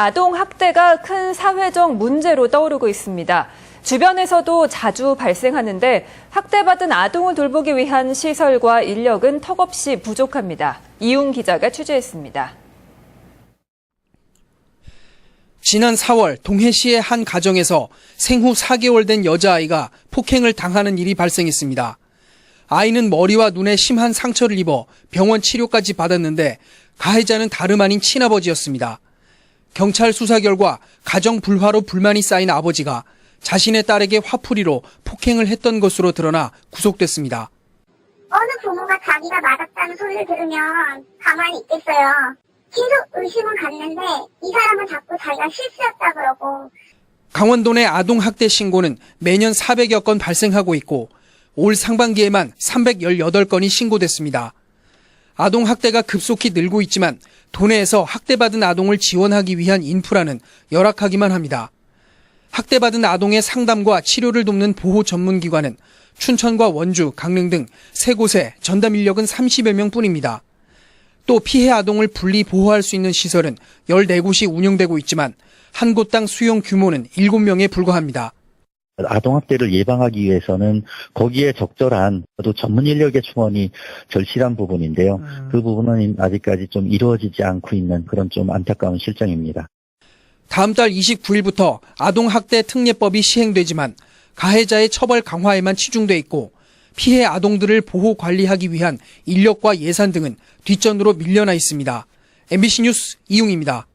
아동 학대가 큰 사회적 문제로 떠오르고 있습니다. 주변에서도 자주 발생하는데 학대받은 아동을 돌보기 위한 시설과 인력은 턱없이 부족합니다. 이웅 기자가 취재했습니다. 지난 4월 동해시의 한 가정에서 생후 4개월 된 여자아이가 폭행을 당하는 일이 발생했습니다. 아이는 머리와 눈에 심한 상처를 입어 병원 치료까지 받았는데 가해자는 다름 아닌 친아버지였습니다. 경찰 수사 결과 가정 불화로 불만이 쌓인 아버지가 자신의 딸에게 화풀이로 폭행을 했던 것으로 드러나 구속됐습니다. 어느 부모가 자기가 맞았다는 소리를 들으면 가만히 있겠어요. 계속 의심은 갔는데 이 사람은 자꾸 자기가 실수였다 그러고 강원도 내 아동학대 신고는 매년 400여 건 발생하고 있고 올 상반기에만 318건이 신고됐습니다. 아동 학대가 급속히 늘고 있지만 도내에서 학대받은 아동을 지원하기 위한 인프라는 열악하기만 합니다. 학대받은 아동의 상담과 치료를 돕는 보호 전문기관은 춘천과 원주, 강릉 등 세 곳에 전담 인력은 30여 명 뿐입니다. 또 피해 아동을 분리 보호할 수 있는 시설은 14곳이 운영되고 있지만 한 곳당 수용 규모는 7명에 불과합니다. 아동학대를 예방하기 위해서는 거기에 적절한 또 전문 인력의 충원이 절실한 부분인데요. 그 부분은 아직까지 좀 이루어지지 않고 있는 그런 좀 안타까운 실정입니다. 다음 달 29일부터 아동학대 특례법이 시행되지만 가해자의 처벌 강화에만 치중돼 있고 피해 아동들을 보호 관리하기 위한 인력과 예산 등은 뒷전으로 밀려나 있습니다. MBC 뉴스 이용입니다.